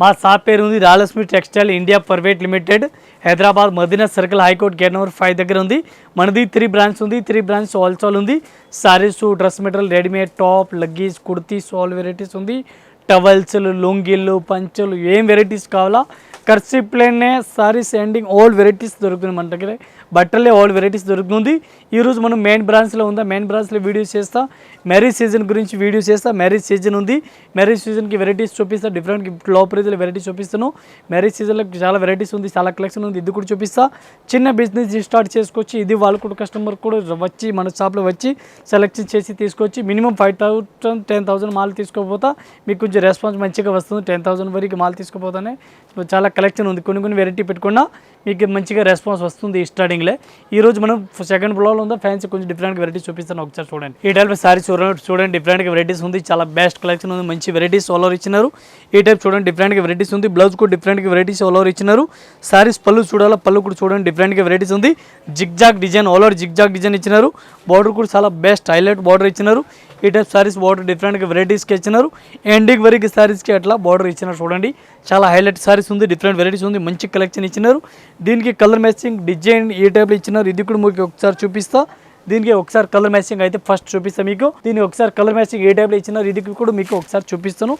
మా షాప్ పేరు ఉంది Rayalakshmi textile India private limited. Hyderabad Madina circle high court gate number five దగ్గర ఉంది. మనది త్రీ బ్రాంచ్ ఉంది. త్రీ బ్రాంచ్ హోల్సేల్ ఉంది. Saris dress material readymade top leggings kurtis all varieties ఉంది. టవల్స్లు లుంగీలు పంచలు ఏం వెరైటీస్ కావాలా? కర్సీ ప్లేనే సారీస్ ఎండింగ్ ఆల్ వెరైటీస్ దొరుకుతుంది మన దగ్గర. బట్టలే ఓల్డ్ వెరైటీస్ దొరుకుతుంది. ఈరోజు మనం మెయిన్ బ్రాంచ్లో ఉందా? మెయిన్ బ్రాంచ్లో వీడియోస్ చేస్తా. మ్యారేజ్ సీజన్ గురించి వీడియోస్ చేస్తా. మ్యారేజ్ సీజన్ ఉంది. మ్యారేజ్ సీజన్కి వెరైటీస్ చూపిస్తాను డిఫరెంట్లో ప్రైజ్లో వెరైటీస్ చూపిస్తాను మ్యారేజ్ సీజన్లో చాలా వెరైటీస్ ఉంది. చాలా కలెక్షన్ ఉంది. ఇది కూడా చూపిస్తా. చిన్న బిజినెస్ స్టార్ట్ చేసుకోవచ్చు. ఇది వాళ్ళు కూడా కస్టమర్ కూడా వచ్చి మన షాప్లో వచ్చి సెలెక్షన్ చేసి తీసుకొచ్చి minimum five thousand ten thousand mall తీసుకోపోతా మీకు కొంచెం రెస్పాన్స్ మంచిగా వస్తుంది. టెన్ థౌసండ్ వరకు మాల్ తీసుకోపోతానే. చాలా కలెక్షన్ ఉంది. కొన్ని కొన్ని వెరైటీ పెట్టుకున్నా మీకు మంచిగా రెస్పాన్స్ వస్తుంది. స్టార్టింగ్లే ఈ రోజు మనం సెకండ్ ఫ్లోర్లో ఉందా. ఫ్యాన్సీ కొంచెం డిఫరెంట్ వెరైటీస్ చూపిస్తాను ఒకసారి చూడండి. ఈ టైప్ సారీ చూడండి చూడండి డిఫరెంట్ వెరైటీస్ ఉంది. చాలా బెస్ట్ కలెక్షన్ ఉంది. మంచి వెరైటీస్ ఆల్ ఓవర్ ఇచ్చినారు. ఈ టైప్ చూడండి డిఫరెంట్ వెరైటీస్ ఉంది. బ్లౌజ్ కూడా డిఫరెంట్ వెరైటీస్ ఆల్ ఓవర్ ఇచ్చినారు. సారీస్ పళ్ళు చూడాలా? పళ్ళు కూడా చూడండి డిఫరెంట్ వెరైటీస్ ఉంది. Zig zag design all over zig zag design ఇచ్చినారు. బార్డర్ కూడా చాలా బెస్ట్ హైలైట్ బార్డర్ ఇచ్చినారు. ఈ టైప్ సారీస్ బార్డర్ డిఫరెంట్గా వెరైటీస్కి ఇచ్చినారు. ఎండింగ్ వరకు సారీస్కి అట్లా బార్డర్ ఇచ్చినారు చూడండి. చాలా హైలైట్ సారీస్ ఉంది డిఫరెంట్ వెరైటీస్ ఉంది మంచి కలెక్షన్ ఇచ్చినారు. దీనికి కలర్ మ్యాచింగ్ డిజైన్ ఈ టైప్లో ఇచ్చినారు. ఇది కూడా మీకు ఒకసారి చూపిస్తా. దీనికి ఒకసారి కలర్ మ్యాచింగ్ అయితే ఫస్ట్ చూపిస్తాను మీకు. దీనికి ఒకసారి కలర్ మ్యాచింగ్ ఏ టైప్లో ఇచ్చినారు ఇది కూడా మీకు ఒకసారి చూపిస్తాను.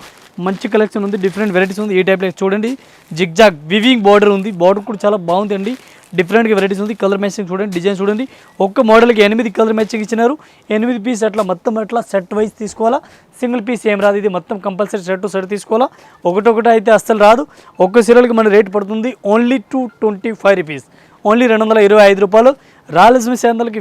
మంచి కలెక్షన్ ఉంది డిఫరెంట్ వెరైటీస్ ఉంది. ఈ టైప్లో చూడండి. జిగ్ జాగ్ వివింగ్ బార్డర్ ఉంది. బార్డర్ కూడా చాలా బాగుందండి. డిఫరెంట్గా వెరైటీస్ ఉంది. కలర్ మ్యాచింగ్ చూడండి డిజైన్ చూడండి. ఒక్క మోడల్కి ఎనిమిది కలర్ మ్యాచింగ్ ఇచ్చినారు. ఎనిమిది పీస్ అట్లా మొత్తం అట్లా సెట్ వైజ్ తీసుకోవాలా? సింగిల్ పీస్ ఏం రాదు. ఇది మొత్తం కంపల్సరీ సెట్ టు సెట్ తీసుకోవాలా? ఒకటొకటి అయితే అస్సలు రాదు. ఒక్క సీరియల్కి మన రేట్ పడుతుంది. Only two twenty five rupees only రెండు వందల ఇరవై ఐదు రూపాయలు. రాయలసీమ సేందలకి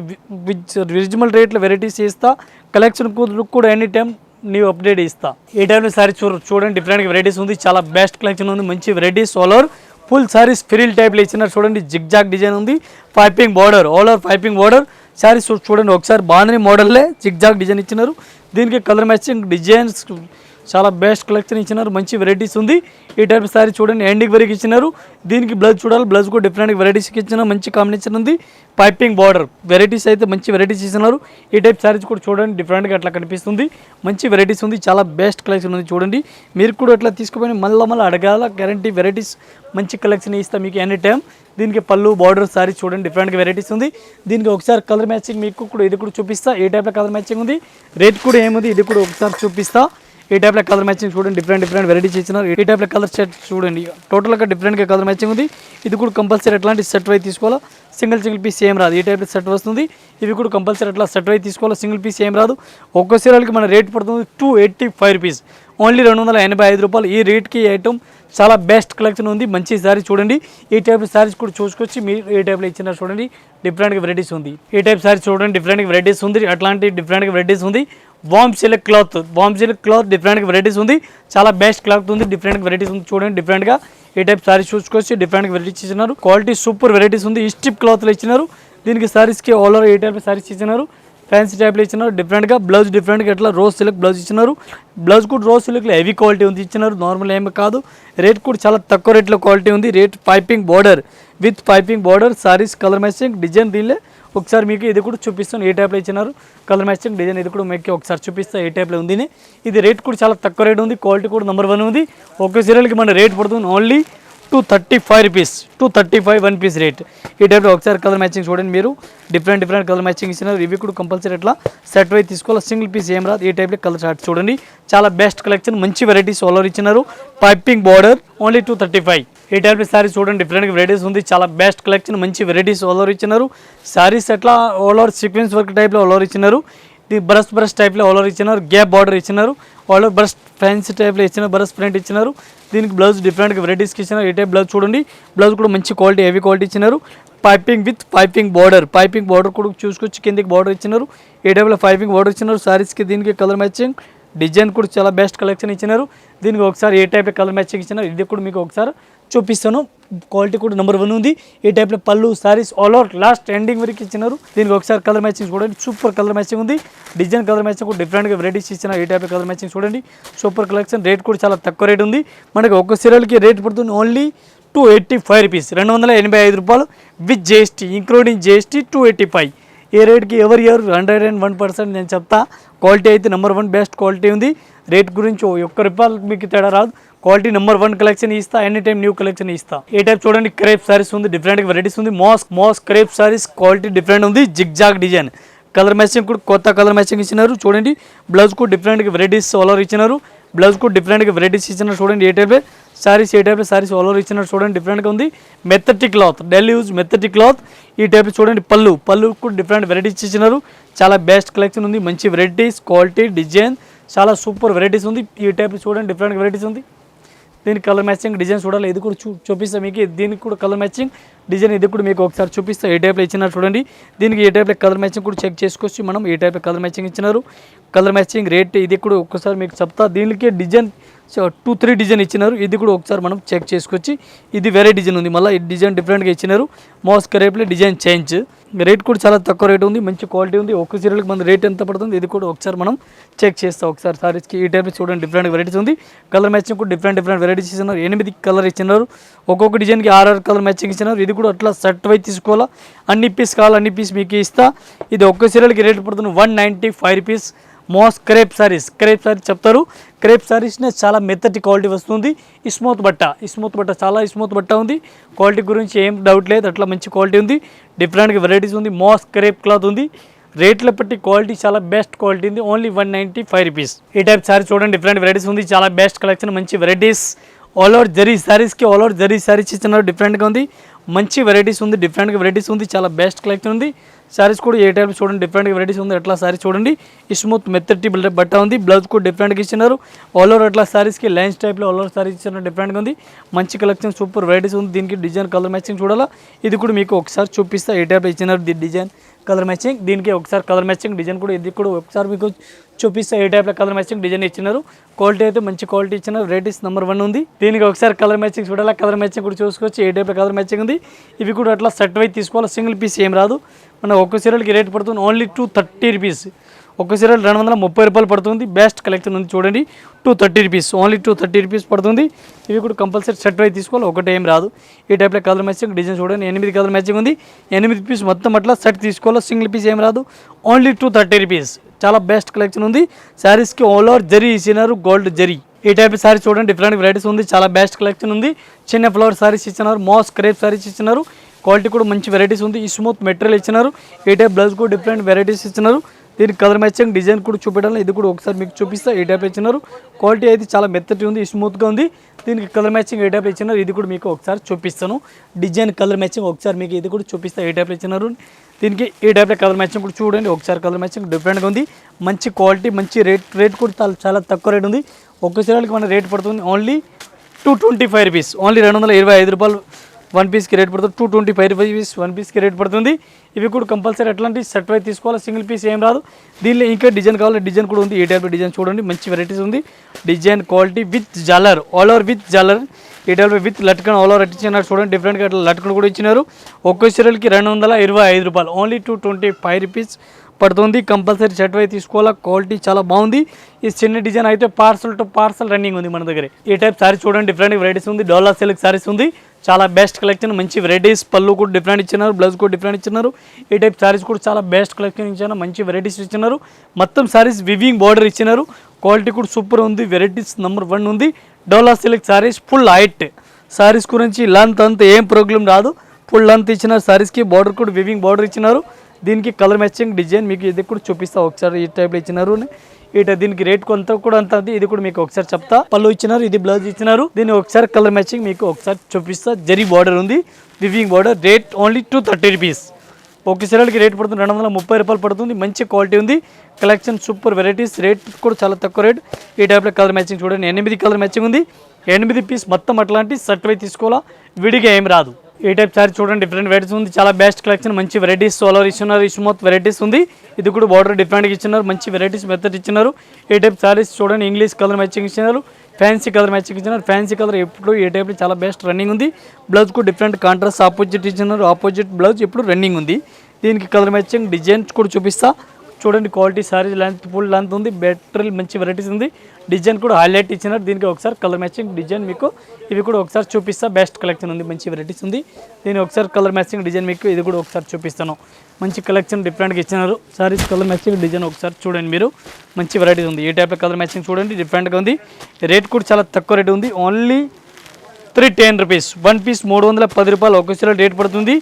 రిజినబుల్ రేట్లో వెరైటీస్ ఇస్తా కలెక్షన్ కూడా ఎనీ టైం నీవు అప్డేట్ ఇస్తా. ఈ టైంలో సారీ చూ చూడండి డిఫరెంట్ వెరైటీస్ ఉంది. చాలా బెస్ట్ కలెక్షన్ ఉంది. మంచి varieties all over full saris frill టైప్లో ఇచ్చినారు. చూడండి జిగ్ జాగ్ డిజైన్ ఉంది piping border all over piping border saris చూడండి ఒకసారి బాగుంది మోడల్లే జిగ్ జాగ్ డిజైన్ ఇచ్చినారు. దీనికి కలర్ మ్యాచింగ్ డిజైన్స్ చాలా బెస్ట్ కలెక్షన్ ఇచ్చినారు. మంచి వెరైటీస్ ఉంది. ఈ టైప్ శారీ చూడండి ఎండింగ్ వరకు ఇచ్చినారు. దీనికి బ్లౌజ్ చూడాలి బ్లౌజ్ కూడా డిఫరెంట్ వెరైటీస్కి ఇచ్చిన మంచి కాంబినేషన్ ఉంది. పైపింగ్ బార్డర్ వెరైటీస్ అయితే మంచి వెరైటీస్ ఇస్తున్నారు ఈ టైప్ సారీస్ కూడా చూడండి డిఫరెంట్గా అట్లా కనిపిస్తుంది. మంచి వెరైటీస్ ఉంది. చాలా బెస్ట్ కలెక్షన్ ఉంది చూడండి. మీరు కూడా అట్లా తీసుకుపోయి మళ్ళీ మళ్ళీ అడగాల. గ్యారంటీ వెరైటీస్ మంచి కలెక్షన్ ఇస్తాం మీకు ఎనీ టైం దీనికి పళ్ళు బార్డర్ సారీ చూడండి డిఫరెంట్గా వెరైటీస్ ఉంది. దీనికి ఒకసారి కలర్ మ్యాచింగ్ మీకు కూడా ఇది కూడా చూపిస్తా. ఏ టైప్లో కలర్ మ్యాచింగ్ ఉంది? రేట్ కూడా ఏముంది? ఇది కూడా ఒకసారి చూపిస్తా. ఈ టైప్లో కలర్ మ్యాచింగ్ చూడండి డిఫరెంట్ డిఫరెంట్ వెరైటీస్ ఇచ్చినారు. ఈ టైప్లో కలర్ సెట్ చూడండి. టోటల్గా డిఫరెంట్గా కలర్ మ్యాచింగ్ ఉంది. ఇది కూడా కంపల్సరీ ఎట్లాంటి సెట్ వై తీసుకోవాలా? సింగిల్ సింగిల్ పీస్ ఏం రాదు. ఈ టైప్లో సెట్ వస్తుంది. ఇవి కూడా కంపల్సరీ అట్లా సెట్ వై తీసుకోవాలా? సింగిల్ పీస్ ఏం రాదు. ఒక్క సీరియల్కి మన రేట్ పడుతుంది two eighty five rupees only రెండు వందల ఎనభై ఐదు రూపాయలు. ఈ రేట్కి ఐటమ్ చాలా బెస్ట్ కలెక్షన్ ఉంది. మంచి సారీ చూడండి. ఈ టైప్ సారీస్ కూడా చూసుకొచ్చి మీరు ఏ టైప్లో ఇచ్చినారు చూడండి. డిఫరెంట్గా వెరైటీస్ ఉంది. ఈ టైప్ సారీ చూడండి. డిఫరెంట్ వెరైటీస్ ఉంది. అట్లాంటి డిఫరెంట్ వెరైటీస్ ఉంది. వామ్ సిల్క్ క్లాత్ వామ్ సిల్క్ క్లాత్ డిఫరెంట్ వెరైటీస్ ఉంది. చాలా బెస్ట్ క్లాత్ ఉంది. డిఫరెంట్ వెరైటీస్ ఉంది. చూడండి డిఫరెంట్గా ఈ టైప్ సారీస్ చూసుకొచ్చి డిఫరెంట్ వెరైటీస్ ఇచ్చినారు. క్వాలిటీ సూపర్ వెరైటీస్ ఉంది. ఈ స్టిప్ క్లాత్లో ఇచ్చినారు. దీనికి సారీస్కి all over A type saris ఇచ్చినారు. ఫ్యాన్సీ టైప్లో ఇచ్చినారు. డిఫరెంట్గా బ్లౌజ్ డిఫరెంట్గా ఎట్లా రోజ్ సిల్క్ బ్లౌజ్ ఇచ్చినారు. బ్లౌజ్ కూడా రోజ్ సిల్క్లో హెవీ క్వాలిటీ ఉంది ఇచ్చినారు. నార్మల్ ఏమి కాదు. రేట్ కూడా చాలా తక్కువ రేట్లో క్వాలిటీ ఉంది. Rate piping border with piping border saris colour matching design దీనిలో ఒకసారి మీకు ఇది కూడా చూపిస్తాను. ఏ టైప్లో ఇచ్చినారు? కలర్ మ్యాచింగ్ డిజైన్ ఇది కూడా మీకు ఒకసారి చూపిస్తా. ఏ టైప్లో ఉంది ఇది రేట్ కూడా చాలా తక్కువ రేట్ ఉంది. క్వాలిటీ కూడా నెంబర్ వన్ ఉంది. ఒక సీరియల్కి మన రేట్ పడుతుంది. Only two thirty five rupees two thirty five one piece rate ఈ టైప్లో ఒకసారి కలర్ మ్యాచింగ్ చూడండి మీరు. డిఫరెంట్ డిఫరెంట్ కలర్ మ్యాచింగ్ ఇచ్చినారు ఇవి కూడా కంపల్సరీ ఎట్లా? సెట్ వై తీసుకోవాలి? సింగిల్ పీస్ ఏం రాదు. ఈ టైప్లో కలర్ షార్ట్స్ చూడండి. చాలా బెస్ట్ కలెక్షన్ మంచి వెరైటీస్ ఆల్ ఇచ్చినారు. Piping border only two thirty five ఈ టైప్ సారీస్ చూడండి. డిఫరెంట్ వెరైటీస్ ఉంది. చాలా బెస్ట్ కలెక్షన్ మంచి వెరైటీస్ ఆల్ ఓవర్ ఇచ్చినారు. శారీస్ ఎట్లా? ఆల్ ఓవర్ సీక్వెన్స్ వర్క్ టైప్లో ఆల్ ఓవర్ ఇచ్చినారు. బ్రష్ బ్రష్ టైప్లో ఓలర్ ఇచ్చినారు గ్యాప్ బార్డర్ ఇచ్చినారు. ఆల్ బ్రష్ ఫ్యాన్స్ టైప్లో ఇచ్చినారు బ్రష్ ప్రింట్ ఇచ్చినారు. దీనికి బ్లౌజ్ డిఫరెంట్గా వెరైటీస్కి ఇచ్చినారు. ఈ టైప్ బ్లౌజ్ చూడండి. బ్లౌజ్ కూడా మంచి క్వాలిటీ హెవీ క్వాలిటీ ఇచ్చినారు. Piping with piping border piping border కూడా చూసుకొచ్చి కిందకి బార్డర్ ఇచ్చినారు. ఏ టైప్లో పైపింగ్ బార్డర్ ఇచ్చినారు. సారీస్కి దీనికి కలర్ మ్యాచింగ్. డిజైన్ కూడా చాలా బెస్ట్ కలెక్షన్ ఇచ్చినారు. దీనికి ఒకసారి ఏ టైప్ కలర్ మ్యాచింగ్ ఇచ్చినారు ఇది కూడా మీకు ఒకసారి చూపిస్తాను. క్వాలిటీ కూడా నెంబర్ వన్ ఉంది. ఈ టైప్లో పళ్ళు saris all over last ending వరకు ఇచ్చినారు. దీనికి ఒకసారి కలర్ మ్యాచింగ్ చూడండి. సూపర్ కలర్ మ్యాచింగ్ ఉంది. డిజైన్ కలర్ మ్యాచింగ్ కూడా డిఫరెంట్గా వెరైటీస్ ఇచ్చిన ఈ టైప్ కలర్ మ్యాచింగ్ చూడండి. సూపర్ కలెక్షన్ రేట్ కూడా చాలా తక్కువ రేట్ ఉంది. మనకి ఒక సీరియల్కి రేట్ పడుతుంది only two eighty five rupees రెండు వందల ఎనభై ఐదు రూపాయలు with GST including GST two eighty five ఏ రేట్కి ఎవరి year hundred and one percent నేను చెప్తా. క్వాలిటీ అయితే నెంబర్ వన్ బెస్ట్ క్వాలిటీ ఉంది. రేట్ గురించి ఒక్క రూపాయలు మీకు తేడా రాదు. క్వాలిటీ నెంబర్ వన్ కలెక్షన్ ఇస్తా ఎనీ టైం న్యూ కలెక్షన్ ఇస్తా. ఏ టైప్ చూడండి క్రేప్ సారీస్ ఉంది డిఫరెంట్ వెరైటీస్ ఉంది. మాస్ మోస్ క్రేప్ సారీస్ క్వాలిటీ డిఫరెంట్ ఉంది zig zag design colour matching కూడా కొత్త కలర్ మ్యాచింగ్ ఇచ్చినారు చూడండి. బ్లౌజ్ కూడా డిఫరెంట్ వెరైటీస్ ఆల్ ఇచ్చినారు. బ్లౌజ్ కూడా డిఫరెంట్ వెరైటీస్ ఇచ్చినారు చూడండి. A type saris A type saris all over ఇచ్చినారు చూడండి. డిఫరెంట్గా ఉంది. మెత్తటి క్లాత్ డైలీ యూజ్ మెత్తటి క్లాత్ ఈ టైప్ చూడండి పళ్ళు. పళ్ళు కూడా డిఫరెంట్ వెరైటీస్ ఇచ్చినారు. చాలా బెస్ట్ కలెక్షన్ ఉంది మంచి వెరైటీస్ క్వాలిటీ డిజైన్ చాలా సూపర్ వెరైటీస్ ఉంది. ఈ టైప్ చూడండి డిఫరెంట్ వెరైటీస్ ఉంది. దీనికి కలర్ మ్యాచింగ్ డిజైన్ చూడాలి. ఇది కూడా చూ చూపిస్తా మీకు. దీనికి కూడా కలర్ మ్యాచింగ్ డిజైన్ ఇది కూడా మీకు ఒకసారి చూపిస్తాను ఏ టైప్లో ఇచ్చినారు చూడండి. దీనికి ఏ టైప్లో కలర్ మ్యాచింగ్ కూడా చెక్ చేసుకోవచ్చు. మనం ఏ టైప్లో కలర్ మ్యాచింగ్ ఇచ్చినారు. కలర్ మ్యాచింగ్ రేట్ ఇది కూడా ఒక్కసారి మీకు చెప్తా. దీనికి డిజైన్ టూ త్రీ డిజైన్ ఇచ్చినారు. ఇది కూడా ఒకసారి మనం చెక్ చేసుకోవచ్చు ఇది వేరే డిజైన్ ఉంది. మళ్ళీ ఈ డిజైన్ డిఫరెంట్గా ఇచ్చినారు. మోస్ కరేప్లే డిజైన్ చేంజ్ రేట్ కూడా చాలా తక్కువ రేట్ ఉంది. మంచి క్వాలిటీ ఉంది. ఒక్క చీరలకు మన రేట్ ఎంత పడుతుంది ఇది కూడా ఒకసారి మనం చెక్ చేస్తాం. ఒకసారి సారీస్కి ఈ టైప్ చూడండి డిఫరెంట్ వెరైటీస్ ఉంది. కలర్ మ్యాచింగ్ కూడా డిఫరెంట్ డిఫరెంట్ వెరైటీస్ ఇచ్చినారు. ఎనిమిది కలర్ ఇచ్చినారు. ఒక్కొక్క డిజైన్కి ఆర్ఆర్ కలర్ మ్యాచింగ్ ఇచ్చినారు. ఇది కూడా అట్లా సెట్ వైజ్ తీసుకోవాలా? అన్ని పీస్ కావాలి? అన్ని పీస్ మీకు ఇస్తా. ఇది ఒక్క చీరలకి రేట్ పడుతుంది one ninety five rupees moss crepe saris. Crepe saris చెప్తారు. క్రేప్ సారీస్నే చాలా మెత్తటి క్వాలిటీ వస్తుంది. స్మూత్ బట్ట. స్మూత్ బట్ట చాలా స్మూత్ బట్ట ఉంది. క్వాలిటీ గురించి ఏం డౌట్ లేదు. అట్లా మంచి క్వాలిటీ ఉంది. డిఫరెంట్గా వెరైటీస్ ఉంది. మోస్ క్రేప్ క్లాత్ ఉంది. రేట్ల బట్టి క్వాలిటీ చాలా బెస్ట్ క్వాలిటీ ఉంది. Only one ninety five rupees ఈ టైప్ సారీ చూడండి. డిఫరెంట్ వెరైటీస్ ఉంది. చాలా బెస్ట్ కలెక్షన్ మంచి వెరైటీస్ ఆల్ ఓవర్ జరీ సారీస్కి ఆల్ ఓవర్ జరీ సారీస్ ఇచ్చినారు. డిఫరెంట్గా ఉంది. మంచి వెరైటీస్ ఉంది డిఫరెంట్గా వెరైటీస్ ఉంది చాలా బెస్ట్ కలెక్షన్ ఉంది. సారీస్ కూడా ఏ టైప్ చూడండి డిఫరెంట్గా వెరైటీస్ ఉంది అట్లా సారీ చూడండి. స్మూత్ మెత్తటి బట్ట- బట్ట ఉంది బ్లౌజ్ కూడా డిఫరెంట్గా ఇచ్చినారు ఆల్ ఓవర్ అట్లా శారీస్కి లైన్స్ టైప్లో ఆల్ ఓవర్ సారీస్ ఇచ్చిన డిఫరెంట్గా ఉంది. మంచి కలెక్షన్ సూపర్ వెరైటీస్ ఉంది. దీనికి డిజైన్ కలర్ మ్యాచింగ్ చూడాలా? ఇది కూడా మీకు ఒకసారి చూపిస్తా ఏ టైప్లో ఇచ్చినారు ది డిజైన్ కలర్ మ్యాచింగ్ దీనికి ఒకసారి కలర్ మ్యాచింగ్ డిజైన్ కూడా ఇది కూడా ఒకసారి మీకు చూపిస్తే ఏ టైప్లో కలర్ మ్యాచింగ్ డిజైన్ ఇచ్చినారు? క్వాలిటీ అయితే మంచి క్వాలిటీ ఇచ్చినారు. రేట్ నెంబర్ వన్ ఉంది. దీనికి ఒకసారి కలర్ మ్యాచింగ్ చూడాలా? కలర్ మ్యాచింగ్ కూడా చూసుకోవచ్చు. ఏ టైప్లో కలర్ మ్యాచింగ్ ఉంది? ఇవి కూడా అట్లా సెట్ వైజ్ తీసుకోవాలి? సింగిల్ పీస్ ఏం రాదు. మన ఒక్క సీరియల్కి రేట్ పడుతుంది. ఓన్లీ టూ థర్టీ రూపీస్ ఒక సీరియల్ రెండు వందల ముప్పై రూపాయలు పడుతుంది. బెస్ట్ కలెక్షన్ ఉంది చూడండి. Two thirty rupees only two thirty rupees పడుతుంది. ఇవి కూడా కంపల్సరీ సెట్ వైజ్ తీసుకోవాలి? ఒకటే ఏం రాదు. ఈ టైప్లో కలర్ మ్యాచింగ్ డిజైన్ చూడండి. ఎనిమిది కలర్ మ్యాచింగ్ ఉంది. ఎనిమిది పీస్ మొత్తం అట్లా సెట్ తీసుకోవాలి? సింగిల్ పీస్ ఏం రాదు. ఓన్లీ టూ థర్టీ రూపీస్ చాలా బెస్ట్ కలెక్షన్ ఉంది. శారీస్కి ఆల్ ఓవర్ జరీ ఇచ్చినారు గోల్డ్ జరీ ఈ టైప్ సారీ చూడండి డిఫరెంట్ వెరైటీస్ ఉంది. చాలా బెస్ట్ కలెక్షన్ ఉంది. చిన్న ఫ్లవర్ సారీస్ ఇచ్చినారు మోస్ క్రేప్ సారీస్ ఇచ్చినారు. క్వాలిటీ కూడా మంచి వెరైటీస్ ఉంది. ఈ స్మూత్ మెటీరియల్ ఇచ్చినారు. ఈ టైప్ బ్లౌజ్ కూడా డిఫరెంట్ వెరైటీస్ ఇచ్చినారు. దీనికి కలర్ మ్యాచింగ్ డిజైన్ కూడా చూపెట్టాలి. ఇది కూడా ఒకసారి మీకు చూపిస్తా. ఈ టైప్ ఇచ్చినారు. క్వాలిటీ అయితే చాలా మెత్తటి ఉంది. స్మూత్గా ఉంది. దీనికి కలర్ మ్యాచింగ్ ఏ టైప్ ఇచ్చినారు. ఇది కూడా మీకు ఒకసారి చూపిస్తాను. డిజైన్ కలర్ మ్యాచింగ్ ఒకసారి మీకు ఇది కూడా చూపిస్తా. ఏ టైప్ ఇచ్చినారు. దీనికి ఈ టైప్లో కలర్ మ్యాచింగ్ కూడా చూడండి. ఒకసారి కలర్ మ్యాచింగ్ డిఫరెంట్గా ఉంది. మంచి క్వాలిటీ మంచి రేట్ రేట్ కూడా చాలా చాలా తక్కువ రేట్ ఉంది. ఒక్క చీరలకి మన రేట్ పడుతుంది only two twenty five rupees only రెండు వందల ఇరవై ఐదు రూపాయలు వన్ పీస్కి రేట్ పడుతుంది. Two twenty five rupees one పీస్కి రేట్ పడుతుంది. ఇవి కూడా కంపల్సరీ ఎట్లాంటి సెట్ వైజ్ తీసుకోవాలి? సింగిల్ పీస్ ఏం రాదు. దీనిలో ఇంకా డిజైన్ కావాలి డిజైన్ కూడా ఉంది. ఏ టైప్ డిజైన్ చూడండి. మంచి వెరైటీస్ ఉంది. డిజైన్ క్వాలిటీ విత్ జలర్ ఆల్ ఓవర్ విత్ జలర్ ఈ type with latkan all over ఇచ్చినారు. చూడండి డిఫరెంట్గా అట్లా లట్కన్ కూడా ఇచ్చినారు. ఒక్కో సీరియల్కి రెండు వందల ఇరవై ఐదు రూపాయలు. Only two twenty five rupees పడుతుంది. కంపల్సరీ షర్ట్ వై తీసుకోవాలా? క్వాలిటీ చాలా బాగుంది. ఈ చిన్న డిజైన్ అయితే పార్సల్ టు పార్సల్ రన్నింగ్ ఉంది మన దగ్గర. ఈ టైప్ సారీ చూడండి. డిఫరెంట్ వెరైటీస్ ఉంది. డోలా సిల్క్ సారీస్ ఉంది. చాలా బెస్ట్ కలెక్షన్ మంచి వెరైటీస్ పళ్ళు కూడా డిఫరెంట్ ఇచ్చినారు బ్లౌజ్ కూడా డిఫరెంట్ ఇచ్చినారు. ఈ టైప్ సారీస్ కూడా చాలా బెస్ట్ కలెక్షన్ ఇచ్చినారు మంచి వెరైటీస్ ఇచ్చినారు. మొత్తం శారీస్ వివింగ్ బార్డర్ ఇచ్చినారు. క్వాలిటీ కూడా సూపర్ ఉంది వెరైటీస్ నెంబర్ వన్ ఉంది. Dola silk saris full height saris గురించి లెంత్ అంత ఏం ప్రాబ్లం రాదు. ఫుల్ లెంత్ ఇచ్చిన శారీస్కి బార్డర్ కూడా వివింగ్ బార్డర్ ఇచ్చినారు. దీనికి కలర్ మ్యాచింగ్ డిజైన్ మీకు ఇది కూడా చూపిస్తా ఒకసారి ఈ టైప్లో ఇచ్చినారు ఇట దీనికి రేట్ కొంత కూడా అంత ఉంది ఇది కూడా మీకు ఒకసారి చెప్తా. పళ్ళు ఇచ్చినారు ఇది బ్లౌజ్ ఇచ్చినారు. దీన్ని ఒకసారి కలర్ మ్యాచింగ్ మీకు ఒకసారి చూపిస్తా. జరీ బార్డర్ ఉంది. Weaving border rate only two thirty rupees ఒక సిరల్కి రేట్ పడుతుంది రెండు వందల ముప్పై రూపాయలు పడుతుంది. మంచి క్వాలిటీ ఉంది. కలెక్షన్ సూపర్ వెరైటీస్ రేట్ కూడా చాలా తక్కువ రేట్ ఈ టైప్లో కలర్ మ్యాచింగ్ చూడండి. ఎనిమిది కలర్ మ్యాచింగ్ ఉంది. ఎనిమిది పీస్ మొత్తం అట్లాంటి సర్టిఫై తీసుకోవాలా? విడిగా ఏం రాదు. ఈ టైప్ సారీ చూడండి డిఫరెంట్ వెరైటీస్ ఉంది. చాలా బెస్ట్ కలెక్షన్ మంచి వెరైటీస్ సోలర్ ఇచ్చినారు ఇష్మోత్ వెరైటీస్ ఉంది. ఇది కూడా బార్డర్ డిఫరెంట్గా ఇచ్చినారు మంచి వెరైటీస్ మెథడ్ ఇచ్చినారు. ఈ టైప్ సారీస్ చూడండి ఇంగ్లీష్ కలర్ మ్యాచింగ్ ఇచ్చినారు ఫ్యాన్సీ కలర్ మ్యాచింగ్ ఇచ్చినారు. ఫ్యాన్సీ కలర్ ఎప్పుడు ఏ టైప్లో చాలా బెస్ట్ రన్నింగ్ ఉంది. బ్లౌజ్ కూడా డిఫరెంట్ కాంట్రాస్ట్ ఆపోజిట్ ఇచ్చినారు ఆపోజిట్ బ్లౌజ్ ఇప్పుడు రన్నింగ్ ఉంది. దీనికి కలర్ మ్యాచింగ్ డిజైన్స్ కూడా చూపిస్తా. చూడండి quality sari length full length ఉంది. బెటర్ మంచి వెరైటీస్ ఉంది. డిజైన్ కూడా హైలైట్ ఇచ్చినారు దీనికి ఒకసారి కలర్ మ్యాచింగ్ డిజైన్ మీకు. ఇవి కూడా ఒకసారి చూపిస్తా. బెస్ట్ కలెక్షన్ ఉంది. మంచి వెరైటీస్ ఉంది. దీని ఒకసారి కలర్ మ్యాచింగ్ డిజైన్ మీకు. ఇది కూడా ఒకసారి చూపిస్తాను. మంచి కలెక్షన్ డిఫరెంట్గా ఇచ్చినారు. సారీస్ కలర్ మ్యాచింగ్ డిజైన్ ఒకసారి చూడండి మీరు. మంచి వెరైటీస్ ఉంది. ఏ టైప్ కలర్ మ్యాచింగ్ చూడండి. డిఫరెంట్గా ఉంది. రేట్ కూడా చాలా తక్కువ రేట్ ఉంది. Only three ten rupees one piece మూడు వందల పది రూపాయలు. ఒక్కసారి రేట్ పడుతుంది.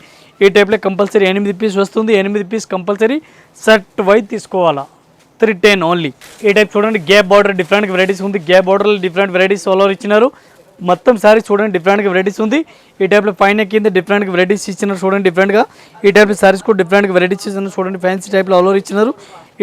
ఈ టైప్లో కంపల్సరీ ఎనిమిది పీస్ వస్తుంది. ఎనిమిది పీస్ కంపల్సరీ సెట్ వైజ్ తీసుకోవాలా? త్రీ టెన్ ఓన్లీ ఈ టైప్ చూడండి గ్యాప్ బార్డర్ డిఫరెంట్ వెరైటీస్ ఉంది. గ్యాప్ బార్డర్లో డిఫరెంట్ వెరైటీస్ ఆల్ ఓవర్ ఇచ్చినారు. మొత్తం సారీ చూడండి డిఫరెంట్గా వెరైటీస్ ఉంది. ఈ టైప్లో పైన కింద డిఫరెంట్గా వెరైటీస్ ఇచ్చినారు చూడండి డిఫరెంట్గా ఈ టైప్లో సారీస్ కూడా డిఫరెంట్గా వెరైటీస్ ఇచ్చినారు చూడండి ఫ్యాన్సీ టైప్లో ఆల్ ఓవర్ ఇచ్చినారు.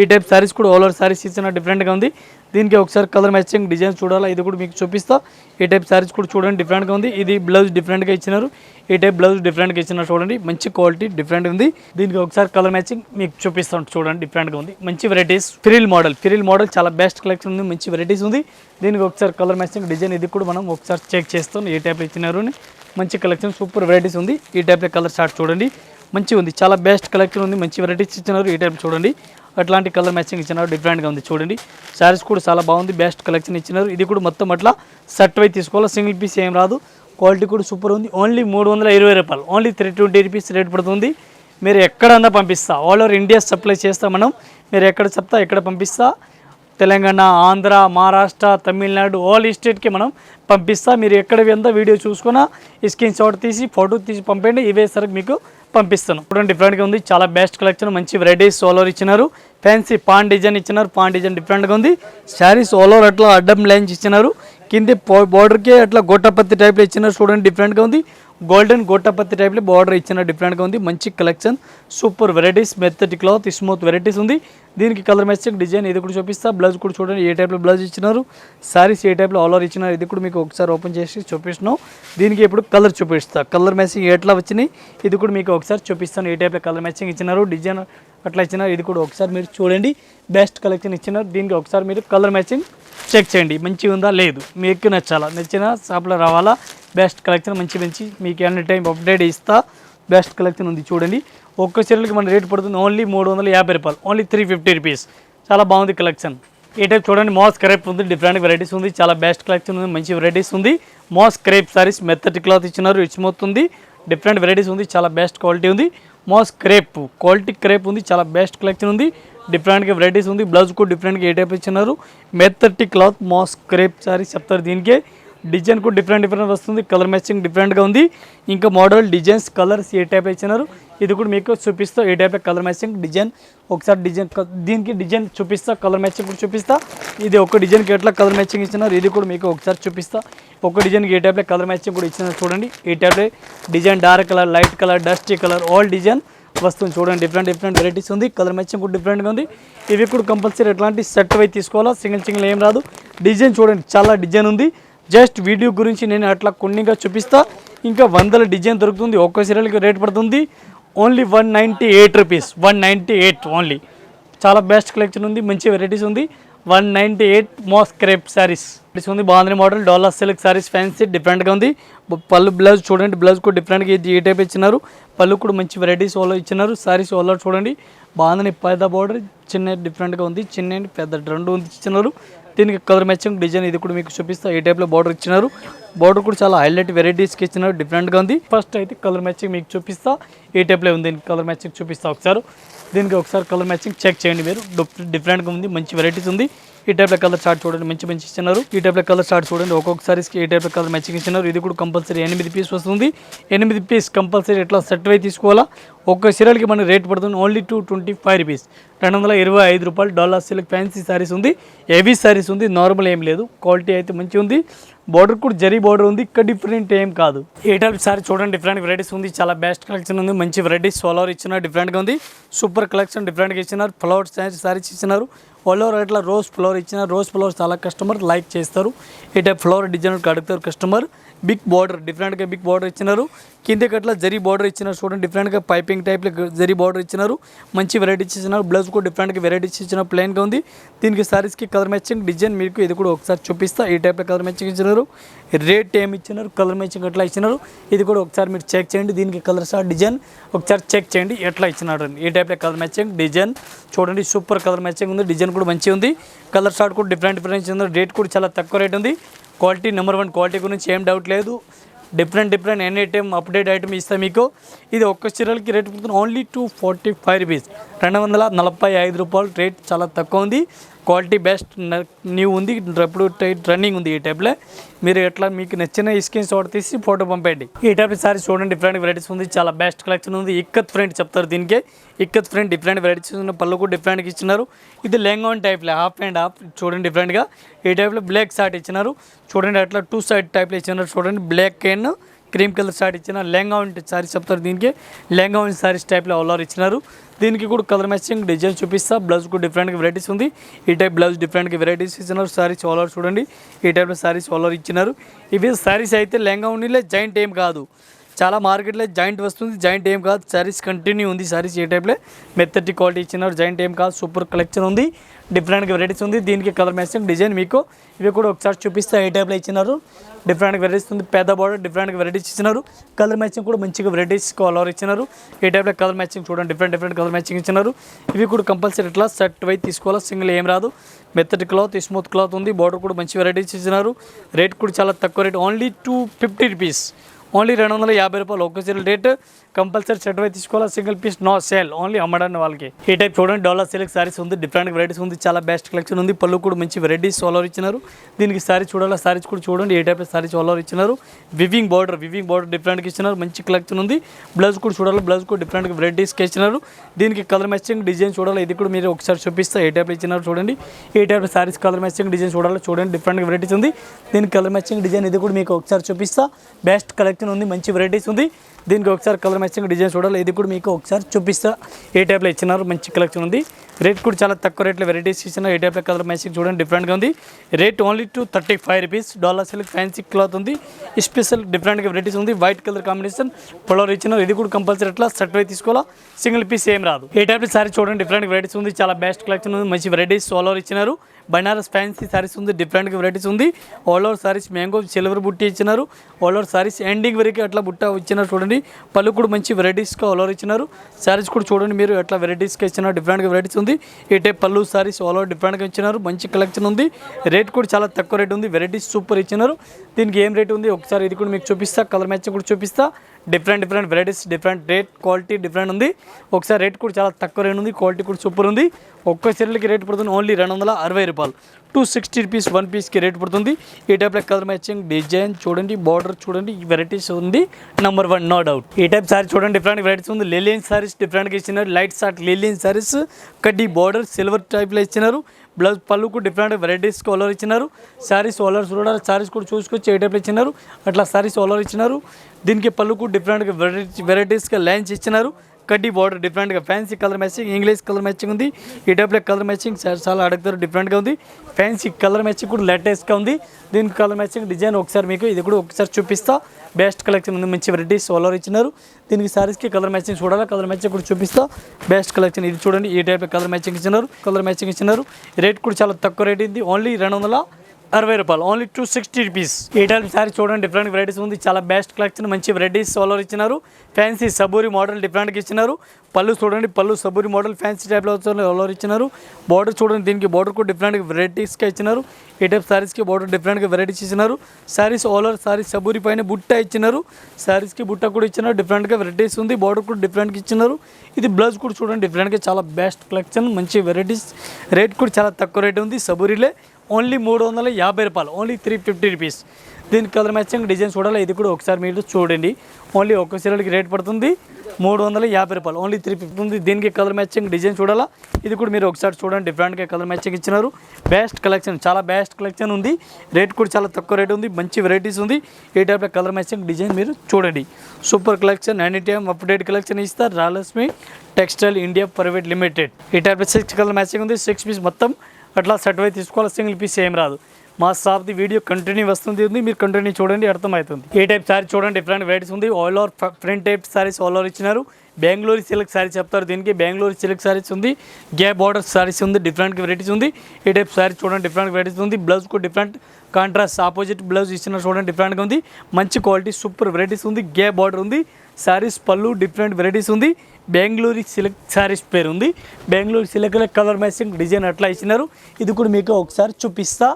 ఈ టైప్ సారీస్ కూడా ఆల్ ఓవర్ సారీస్ ఇచ్చిన డిఫరెంట్గా ఉంది. దీనికి ఒకసారి కలర్ మ్యాచింగ్ డిజైన్ చూడాలా? ఇది కూడా మీకు చూపిస్తా. ఈ టైప్ శారీస్ కూడా చూడండి డిఫరెంట్గా ఉంది. ఇది బ్లౌజ్ డిఫరెంట్గా ఇచ్చినారు. ఈ టైప్ బ్లౌజ్ డిఫరెంట్గా ఇచ్చినారు చూడండి. మంచి క్వాలిటీ డిఫరెంట్ ఉంది. దీనికి ఒకసారి కలర్ మ్యాచింగ్ మీకు చూపిస్తాను చూడండి డిఫరెంట్గా ఉంది. మంచి varieties frill model frill model చాలా బెస్ట్ కలెక్షన్ ఉంది. మంచి వెరైటీస్ ఉంది. దీనికి ఒకసారి కలర్ మ్యాచింగ్ డిజైన్ ఇది కూడా మనం ఒకసారి చెక్ చేస్తాం. ఏ టైప్ ఇచ్చినారు మంచి కలెక్షన్ సూపర్ వెరైటీస్ ఉంది. ఈ టైప్లో కలర్ షార్ట్ చూడండి. మంచిగా ఉంది. చాలా బెస్ట్ కలెక్షన్ ఉంది. మంచి వెరైటీస్ ఇచ్చినారు. ఈ టైప్ చూడండి. అట్లాంటి కలర్ మ్యాచింగ్ ఇచ్చినారు. డిఫరెంట్గా ఉంది. చూడండి. శారీస్ కూడా చాలా బాగుంది. బెస్ట్ కలెక్షన్ ఇచ్చినారు. ఇది కూడా మొత్తం అట్లా సెట్ వై తీసుకోవాలి? సింగిల్ పీస్ ఏం రాదు. క్వాలిటీ కూడా సూపర్ ఉంది. ఓన్లీ మూడు వందల ఇరవై రూపాయలు. Only three twenty rupees rate పడుతుంది. మీరు ఎక్కడన్నా పంపిస్తా. ఆల్ ఓవర్ ఇండియా సప్లై చేస్తా మనం. మీరు ఎక్కడ చెప్తా ఎక్కడ పంపిస్తా. తెలంగాణ ఆంధ్ర మహారాష్ట్ర తమిళనాడు ఆల్ స్టేట్కి మనం పంపిస్తాం. మీరు ఎక్కడ ఎంత వీడియో చూసుకున్నా స్క్రీన్ షాట్ తీసి ఫోటో తీసి పంపండి. ఇవే సరికి మీకు పంపిస్తాను. చూడండి డిఫరెంట్గా ఉంది. చాలా బెస్ట్ కలెక్షన్ మంచి వెరైటీస్ సోలోర్ ఇచ్చినారు. ఫ్యాన్సీ పాన్ డిజైన్ ఇచ్చినారు. పాన్ డిజైన్ డిఫరెంట్గా ఉంది. శారీస్ ఓలోర్ అట్లా అడ్డం లైన్స్ ఇచ్చినారు. కింద బార్డర్కి అట్లా గొట్టపత్తి టైప్లో ఇచ్చినారు. చూడండి డిఫరెంట్గా ఉంది. గోల్డెన్ గోటపత్తి టైప్లో బార్డర్ ఇచ్చిన డిఫరెంట్గా ఉంది. మంచి కలెక్షన్ సూపర్ వెరైటీస్ మెత్తటి క్లాత్ స్మూత్ వెరైటీస్ ఉంది. దీనికి కలర్ మ్యాచింగ్ డిజైన్ ఇది కూడా చూపిస్తా. బ్లౌజ్ కూడా చూడండి. ఏ టైప్లో బ్లౌజ్ ఇచ్చినారు? సారీస్ ఏ టైప్లో ఆల్ ఓవర్ ఇచ్చినారు? ఇది కూడా మీకు ఒకసారి ఓపెన్ చేసి చూపిస్తున్నాం. దీనికి ఇప్పుడు కలర్ చూపిస్తా. కలర్ మ్యాచింగ్ ఎట్లా వచ్చినాయి? ఇది కూడా మీకు ఒకసారి చూపిస్తాను. ఏ టైప్లో కలర్ మ్యాచింగ్ ఇచ్చినారు? డిజైన్ అట్లా ఇచ్చినారు ఇది కూడా ఒకసారి మీరు చూడండి. బెస్ట్ కలెక్షన్ ఇచ్చినారు దీనికి ఒకసారి మీరు కలర్ మ్యాచింగ్ చెక్ చేయండి. మంచిగా ఉందా? లేదు. మీకు నచ్చాలా? నచ్చిన షాప్లో రావాలా? బెస్ట్ కలెక్షన్ మంచి మంచి మీకు ఎన్ని టైం అప్డేట్ ఇస్తా. బెస్ట్ కలెక్షన్ ఉంది చూడండి. ఒక్క చీరలకి మన రేట్ పడుతుంది ఓన్లీ మూడు వందల యాభై రూపాయలు. ఓన్లీ త్రీ ఫిఫ్టీ రూపీస్ చాలా బాగుంది కలెక్షన్ ఈ టైప్ చూడండి మోస్ క్రేప్ ఉంది డిఫరెంట్ వెరైటీస్ ఉంది. చాలా బెస్ట్ కలెక్షన్ ఉంది మంచి వెరైటీస్ ఉంది. మోస్ క్రేప్ సారీస్ మెత్తటి క్లాత్ ఇచ్చినారు ఇచ్చిమవుతుంది డిఫరెంట్ వెరైటీస్ ఉంది చాలా బెస్ట్ క్వాలిటీ ఉంది. Moss crepe. క్వాలిటీ క్రేప్ ఉంది చాలా బెస్ట్ కలెక్షన్ ఉంది. డిఫరెంట్గా వెరైటీస్ ఉంది బ్లౌజ్ కూడా డిఫరెంట్గా ఏ టైప్ ఇచ్చినారు. మెత్తటి క్లాత్ మాస్ క్రేప్ సారీ చెప్తారు దీనికే. డిజైన్ కూడా డిఫరెంట్ డిఫరెంట్ వస్తుంది కలర్ మ్యాచింగ్ డిఫరెంట్గా ఉంది. ఇంకా మోడల్ డిజైన్స్ కలర్స్ ఏ టైప్ ఇచ్చినారు ఇది కూడా మీకు చూపిస్తా. ఏ టైప్ కలర్ మ్యాచింగ్ డిజైన్ ఒకసారి డిజైన్ దీనికి డిజైన్ చూపిస్తా కలర్ మ్యాచింగ్ కూడా చూపిస్తా. ఇది ఒక డిజైన్కి ఎట్లా కలర్ మ్యాచింగ్ ఇచ్చినారు ఇది కూడా మీకు ఒకసారి చూపిస్తా. ఒక డిజైన్కి ఏ టైప్లో కలర్ మ్యాచింగ్ కూడా ఇచ్చినారు చూడండి. ఏ టైప్లో design dark colour light colour dusty colour all design వస్తుంది చూడండి. డిఫరెంట్ డిఫరెంట్ వెరైటీస్ ఉంది కలర్ మ్యాచింగ్ కూడా డిఫరెంట్గా ఉంది. ఇవి కూడా కంపల్సరీ ఎట్లాంటి సెట్ అయి తీసుకోవాలా సింగిల్ సింగిల్ ఏం రాదు. డిజైన్ చూడండి చాలా డిజైన్ ఉంది. జస్ట్ వీడియో గురించి నేను అట్లా కొన్నిగా చూపిస్తా. ఇంకా వందల డిజైన్ దొరుకుతుంది. ఒక్క సీరియల్కి రేట్ పడుతుంది. Only one ninety eight rupees one ninety eight only చాలా బెస్ట్ కలెక్షన్ ఉంది. మంచి వెరైటీస్ ఉంది. One ninety eight moss crepe saris ఉంది. బాగుంది model dollar silk saris fancy డిఫరెంట్గా ఉంది. పళ్ళు బ్లౌజ్ చూడండి. బ్లౌజ్ కూడా డిఫరెంట్గా ఇది ఏ టైప్ ఇచ్చినారు. పళ్ళు కూడా మంచి వెరైటీస్ వాళ్ళు ఇచ్చినారు. శారీస్ వాళ్ళు చూడండి. బాగుంది. పెద్ద బార్డర్ చిన్న డిఫరెంట్గా ఉంది. చిన్న పెద్ద రెండు ఉంది ఇచ్చినారు. దీనికి కలర్ మ్యాచింగ్ డిజైన్ ఇది కూడా మీకు చూపిస్తా. ఈ టైప్లో బార్డర్ ఇచ్చినారు. బార్డర్ కూడా చాలా హైలైట్ వెరైటీస్కి ఇచ్చినారు. డిఫరెంట్గా ఉంది. ఫస్ట్ అయితే కలర్ మ్యాచింగ్ మీకు చూపిస్తా. ఈ టైప్లో ఉంది. దీనికి కలర్ మ్యాచింగ్ చూపిస్తా ఒకసారి. దీనికి ఒకసారి కలర్ మ్యాచింగ్ చెక్ చేయండి మీరు. డిఫరెంట్గా ఉంది. మంచి వెరైటీస్ ఉంది. ఈ టైప్లో కలర్ చార్ట్ చూడండి మంచి మంచి ఇచ్చినారు ఈ టైప్లో కలర్ చార్ట్ చూడండి ఒక్కొక్క ఈ టైప్లో కలర్ మ్యాచింగ్ ఇచ్చినారు ఇది కూడా కంపల్సరీ ఎనిమిది పీస్ వస్తుంది. ఎనిమిది పీస్ కంపల్సరీ ఎట్లా సెట్ అయి తీసుకోవాలా? ఒక్క సిరల్కి మనకి రేట్ పడుతుంది only two twenty five rupees రెండు వందల ఇరవై ఐదు రూపాయలు డాలర్ సిల్క్ ఫ్యాన్సీ సారీస్ ఉంది. హెవీ సారీస్ ఉంది నార్మల్ ఏం లేదు. క్వాలిటీ అయితే మంచిగా ఉంది. బార్డర్ కూడా జరీ బార్డర్ ఉంది ఇక్కడ డిఫరెంట్ ఏం కాదు. ఏ టైప్ సారీ చూడండి డిఫరెంట్ వెరైటీస్ ఉంది. చాలా బెస్ట్ కలెక్షన్ ఉంది మంచి వెరైటీస్ సోలార్ ఇచ్చినారు డిఫరెంట్గా ఉంది. సూపర్ కలెక్షన్ డిఫరెంట్గా ఇచ్చినారు ఫ్లవర్స్ సారీస్ ఇచ్చినారు వాళ్ళు ఓవర్ అట్లా రోజ్ ఫ్లవర్ ఇచ్చిన రోజ్ ఫ్లవర్స్ చాలా కస్టమర్ లైక్ చేస్తారు. ఈ టైప్ ఫ్లవర్ డిజైన్ అడుగుతారు కస్టమర్. బిగ్ బార్డర్ డిఫరెంట్గా బిగ్ బార్డర్ ఇచ్చినారు. కిందకి అట్లా జరీ బార్డర్ ఇచ్చినారు చూడండి డిఫరెంట్గా పైపింగ్ టైప్లో జరీ బార్డర్ ఇచ్చినారు. మంచి వెరైటీస్ ఇచ్చినారు. బ్లౌజ్ కూడా డిఫరెంట్గా వెరైటీస్ ఇచ్చిన ప్లెయిన్గా ఉంది. దీనికి సారీస్కి కలర్ మ్యాచింగ్ డిజైన్ మీకు ఇది కూడా ఒకసారి చూపిస్తా. ఈ టైప్లో కలర్ మ్యాచింగ్ ఇచ్చినారు. రేట్ ఏమి ఇచ్చినారు కలర్ మ్యాచింగ్ ఎట్లా ఇచ్చినారు ఇది కూడా ఒకసారి మీరు చెక్ చేయండి. దీనికి కలర్ షార్ట్ డిజైన్ ఒకసారి చెక్ చేయండి ఎట్లా ఇచ్చినారు ఈ టైప్లో కలర్ మ్యాచింగ్ డిజైన్ చూడండి సూపర్ కలర్ మ్యాచింగ్ ఉంది. డిజైన్ కూడా మంచిగా ఉంది. కలర్ షార్ట్ కూడా డిఫరెంట్ డిఫరెన్స్ ఉంది. రేట్ కూడా చాలా తక్కువ రేట్ ఉంది. క్వాలిటీ నెంబర్ వన్ క్వాలిటీ గురించి ఏం డౌట్ లేదు. Different different any item update item ఇస్తాం మీకు. ఇది ఒక్క చీరలకి రేట్ పడుతుంది only two forty five rupees రెండు వందల నలభై ఐదు రూపాయలు రేట్ చాలా తక్కువ ఉంది. క్వాలిటీ బెస్ట్ న్యూ ఉంది ఇప్పుడు రన్నింగ్ ఉంది ఈ టైప్లో. మీరు ఎట్లా మీకు నచ్చిన స్క్రీన్ షాట్ తీసి ఫోటో పంపండి ఈ టైప్ సారీ చూడండి డిఫరెంట్ వెరైటీస్ ఉంది చాలా బెస్ట్ కలెక్షన్ ఉంది. ఇక్కత్ ఫ్రంట్ చెప్తారు దీనికి. ఇక్కత్ ఫ్రంట్ డిఫరెంట్ వెరైటీస్ ఉన్న పళ్ళు కూడా డిఫరెంట్గా ఇచ్చినారు. ఇది లెంగాన్ టైప్లో హాఫ్ అండ్ హాఫ్ చూడండి డిఫరెంట్గా ఈ టైప్లో బ్లాక్ షార్ట్ ఇచ్చినారు. చూడండి అట్లా టూ సైడ్ టైప్లో ఇచ్చినారు. చూడండి black and cream colour short ఇచ్చిన లెహంగా ఉంటే సారీ చెప్తారు దీనికి. లెహంగా ఉంటే సారీస్ టైప్లో ఆల్ ఇచ్చినారు. దీనికి కూడా కలర్ మ్యాచింగ్ డిజైన్ చూపిస్తా. బ్లౌజ్ కూడా డిఫరెంట్గా వెరైటీస్ ఉంది. ఈ టైప్ బ్లౌజ్ డిఫరెంట్గా వెరైటీస్ ఇచ్చినారు. సారీస్ ఆల్ చూడండి. ఈ టైప్లో సారీస్ ఆల్ ఇచ్చినారు. ఇవి సారీస్ అయితే లెహంగా ఉండిలే జాయింట్ ఏం కాదు. చాలా మార్కెట్లో జాయింట్ వస్తుంది జాయింట్ ఏం కాదు సారీస్ కంటిన్యూ ఉంది సారీస్ ఏ టైప్లో మెత్తటి క్వాలిటీ ఇచ్చినారు జాయింట్ ఏం కాదు సూపర్ కలెక్షన్ ఉంది డిఫరెంట్గా వెరైటీస్ ఉంది. దీనికి కలర్ మ్యాచింగ్ డిజైన్ మీకు. ఇవి కూడా ఒకసారి చూపిస్తే ఏ టైప్లో ఇచ్చినారు. డిఫరెంట్ వెరైటీస్ ఉంది పెద్ద బార్డర్ డిఫరెంట్ వెరైటీస్ ఇచ్చినారు. కలర్ మ్యాచింగ్ కూడా మంచిగా వెరైటీస్ కలర్ ఇచ్చినారు. ఈ టైప్లో కలర్ మ్యాచింగ్ చూడండి డిఫరెంట్ డిఫరెంట్ కలర్ మ్యాచింగ్ ఇచ్చినారు. ఇవి కూడా కంపల్సరీ ఇట్లా సెట్ వైపు తీసుకోవాలి? సింగిల్ ఏం రాదు. మెత్తటి క్లాత్ స్మూత్ క్లాత్ ఉంది బార్డర్ కూడా మంచి వెరైటీస్ ఇచ్చినారు. రేట్ కూడా చాలా తక్కువ rate only two fifty rupees only రెండు వందల యాభై రూపాయలు ఒక చీర రేట్ కంపల్సరీ సెట్ వైపు తీసుకోవాలి? Single piece no sale only అమ్మడానికి వాళ్ళకి. ఈ టైప్ చూడండి డోలా సిల్క్ సారీస్ ఉంది డిఫరెంట్ వెరైటీస్ ఉంది చాలా బెస్ట్ కలెక్షన్ ఉంది. పళ్ళు కూడా మంచి వెరైటీస్ సోలర్ ఇచ్చినారు. దీనికి సారీ చూడాలి? సారీస్ కూడా చూడండి ఏ టైప్ సారీస్ సోలర్ ఇచ్చినారు. వివింగ్ బార్డర్ వివింగ్ బార్డర్ డిఫరెంట్గా ఇచ్చినారు మంచి కలెక్షన్ ఉంది. బ్లౌజ్ కూడా చూడాలి? బ్లౌజ్ కూడా డిఫరెంట్ వెరైటీస్కి ఇచ్చినారు. దీనికి కలర్ మ్యాచింగ్ డిజైన్ చూడాలి? ఇది కూడా మీరు ఒకసారి చూపిస్తా ఏ టైప్ ఇచ్చినారు చూడండి. ఏ type saris colour matching design చూడాలి? చూడండి డిఫరెంట్ వెరైటీస్ ఉంది. దీనికి కలర్ మ్యాచింగ్ డిజైన్ ఇది కూడా మీకు ఒకసారి చూపిస్తా. బెస్ట్ కలెక్షన్ ఉంది మంచి వెరైటీస్ ఉంది. దీనికి ఒకసారి కలర్ మ్యాచింగ్ డిజైన్ చూడాలి. ఇది కూడా మీకు ఒకసారి చూపిస్తా. ఏ టైప్లో ఇచ్చినారు? మంచి కలెక్షన్ ఉంది. రేట్ కూడా చాలా తక్కువ రేట్లో వెరైటీస్ ఇచ్చిన ఏ టైప్లో కలర్ మ్యాచింగ్ చూడండి. డిఫరెంట్గా ఉంది. Rate only two thirty five rupees dollar silk fancy cloth ఉంది స్పెషల్ డిఫరెంట్గా వెరైటీస్ ఉంది. వైట్ కలర్ కాంబినేషన్ పొలవర్ ఇచ్చినారు ఇది కూడా కంపల్సరీ ఎట్లా సెట్ అయి తీసుకోవాలా? సింగిల్ పీస్ ఏం రాదు. ఏ టైప్ సారీ చూడండి. డిఫరెంట్ వెరైటీస్ ఉంది. చాలా బెస్ట్ కలెక్షన్ ఉంది. మంచి వెరైటీస్ ఆల్ ఇచ్చినారు. బనారస్ ఫ్యాన్సీ సారీస్ ఉంది డిఫరెంట్గా వెరైటీస్ ఉంది. All over saris mango silver బుట్టి ఇచ్చినారు. ఆల్ ఓవర్ సారీస్ ఎండింగ్ వరకు అట్లా బుట్ట ఇచ్చినారు చూడండి. పళ్ళు కూడా మంచి వెరైటీస్గా ఆల్ ఓవర్ ఇచ్చినారు. సారీస్ కూడా చూడండి మీరు ఎట్లా వెరైటీస్గా ఇచ్చినారు డిఫరెంట్గా వెరైటీస్ ఉంది. ఈ టైప్ పళ్ళు సారీస్ ఆల్ ఓవర్ డిఫరెంట్గా ఇచ్చినారు. మంచి కలెక్షన్ ఉంది. రేట్ కూడా చాలా తక్కువ రేట్ ఉంది. వెరైటీస్ సూపర్ ఇచ్చినారు. దీనికి ఏం రేట్ ఉంది? ఒకసారి ఇది కూడా మీకు చూపిస్తా. కలర్ మ్యాచ్ కూడా చూపిస్తా. Different different varieties different rate quality different ఉంది. ఒకసారి రేట్ కూడా చాలా తక్కువ రేట్ ఉంది క్వాలిటీ కూడా సూపర్ ఉంది. ఒక్క చీరలకి రేట్ పడుతుంది ఓన్లీ రెండు వందల అరవై రూపాయలు. టూ సిక్స్టీ రూపీస్ వన్ పీస్కి రేట్ పడుతుంది. ఈ టైప్లో కలర్ మ్యాచింగ్ డిజైన్ చూడండి బార్డర్ చూడండి ఈ వెరైటీస్ ఉంది. నెంబర్ వన్ నో డౌట్ ఈ టైప్ సారీ చూడండి డిఫరెంట్ వెరైటీస్ ఉంది. లిలియన్ సారీస్ డిఫరెంట్గా ఇచ్చినారు. లైట్ షార్ట్ లిలియన్ సారీస్ కడ్డీ బార్డర్ సిల్వర్ టైప్లో ఇచ్చినారు. బ్లౌజ్ పళ్ళుకు డిఫరెంట్ వెరైటీస్ కలర్ ఇచ్చినారు. శారీస్ ఓలర్స్ కూడా శారీస్ కూడా చూసుకొచ్చి ఏ టైప్లో ఇచ్చినారు. అట్లా శారీస్ ఓలర్ ఇచ్చినారు. దీనికి పళ్ళుకు డిఫరెంట్గా వెరైటీ వెరైటీస్గా లైన్స్ ఇచ్చినారు. కడ్డీ బార్డర్ డిఫరెంట్గా fancy colour matching English colour matching ఉంది. ఈ టైప్లో కలర్ మ్యాచింగ్ చాలా అడుగుతారు డిఫరెంట్గా ఉంది. ఫ్యాన్సీ కలర్ మ్యాచింగ్ కూడా లేటెస్ట్గా ఉంది. దీనికి కలర్ మ్యాచింగ్ డిజైన్ ఒకసారి మీకు ఇది కూడా ఒకసారి చూపిస్తా. బెస్ట్ కలెక్షన్ ఉంది మంచి వెరైటీస్ ఓలర్ ఇచ్చినారు. దీనికి సారీస్కి కలర్ మ్యాచింగ్ చూడాలి? కలర్ మ్యాచింగ్ కూడా చూపిస్తా. బెస్ట్ కలెక్షన్ ఇది చూడండి. ఈ టైప్ కలర్ మ్యాచింగ్ ఇచ్చినారు. కలర్ మ్యాచింగ్ ఇచ్చినారు. రేట్ కూడా చాలా తక్కువ రేట్ ఇది ఓన్లీ రెండు వందల అరవై రూపాయలు. ఓన్లీ టూ సిక్స్టీ రూపీస్ ఈ టైప్ సారీ చూడండి డిఫరెంట్ వెరైటీస్ ఉంది. చాలా బెస్ట్ కలెక్షన్ మంచి వెరైటీస్ సోలర్ ఇచ్చినారు. ఫ్యాన్సీ సబూరి మోడల్ డిఫరెంట్గా ఇచ్చినారు. పళ్ళు చూడండి పళ్ళు సబూరి మోడల్ ఫ్యాన్సీ టైప్లో సోలర్ ఇచ్చినారు. బార్డర్ చూడండి దీనికి బార్డర్ కూడా డిఫరెంట్గా వెరైటీస్గా ఇచ్చినారు. ఈ టైప్ సారీస్కి బార్డర్ డిఫరెంట్గా వెరైటీస్ ఇచ్చినారు. సారీస్ ఓలర్ సారీస్ సబూరి పైన బుట్ట ఇచ్చినారు. సారీస్కి బుట్ట కూడా ఇచ్చినారు. డిఫరెంట్గా వెరైటీస్ ఉంది. బార్డర్ కూడా డిఫరెంట్గా ఇచ్చినారు. ఇది బ్లౌజ్ కూడా చూడండి డిఫరెంట్గా చాలా బెస్ట్ కలెక్షన్ మంచి వెరైటీస్ రేట్ కూడా చాలా తక్కువ రేట్ ఉంది సబూరిలే ఓన్లీ మూడు వందల యాభై రూపాయలు ఓన్లీ త్రీ ఫిఫ్టీ రూపీస్. దీనికి కలర్ మ్యాచింగ్ డిజైన్ చూడాలి? ఇది కూడా ఒకసారి మీరు చూడండి. ఓన్లీ ఒక్క చీరలకి రేట్ పడుతుంది మూడు వందల యాభై రూపాయలు ఓన్లీ త్రీ ఫిఫ్టీ ఉంది. దీనికి కలర్ మ్యాచింగ్ డిజైన్ చూడాలా? ఇది కూడా మీరు ఒకసారి చూడండి. డిఫరెంట్గా కలర్ మ్యాచింగ్ ఇచ్చినారు. బెస్ట్ కలెక్షన్ చాలా బెస్ట్ కలెక్షన్ ఉంది. రేట్ కూడా చాలా తక్కువ రేట్ ఉంది. మంచి వెరైటీస్ ఉంది. ఈ టైప్ కలర్ మ్యాచింగ్ డిజైన్ మీరు చూడండి. Super collection any time update collection ఇస్తారు రాలక్ష్మి టెక్స్టైల్ ఇండియా ప్రైవేట్ లిమిటెడ్ ఈ టైప్ సిక్స్ కలర్ మ్యాచింగ్ ఉంది. సిక్స్ పీస్ మొత్తం అట్లా సెట్ అయి తీసుకోవాలి. సింగిల్ పీస్ ఏం రాదు. మా షాప్ది వీడియో కంటిన్యూ వస్తుంది. ఉంది. మీరు కంటిన్యూ చూడండి అర్థమవుతుంది. ఏ టైప్ సారీ చూడండి డిఫరెంట్ వెరైటీస్ ఉంది. All over front type saris all over ఇచ్చినారు. బెంగళూరు సిల్క్ శారీ చెప్తారు దీనికి. బెంగళూరు సిల్క్ శారీస్ ఉంది. గ్యాప్ బార్డర్ శారీస్ ఉంది. డిఫరెంట్ వెరైటీస్ ఉంది. ఈ టైప్ శారీ చూడండి డిఫరెంట్ వెరైటీస్ ఉంది. బ్లౌజ్కు డిఫరెంట్ కాంట్రాస్ట్ ఆపోజిట్ బ్లౌజ్ ఇచ్చిన చూడండి డిఫరెంట్గా ఉంది. మంచి క్వాలిటీ సూపర్ వెరైటీస్ ఉంది. గ్యాప్ బార్డర్ ఉంది. సారీస్ పళ్ళు డిఫరెంట్ వెరైటీస్ ఉంది. బెంగళూరు సిల్క్ శారీస్ పేరు ఉంది. Bengaluru silk colour matching design అట్లా ఇచ్చినారు. ఇది కూడా మీకు ఒకసారి చూపిస్తా.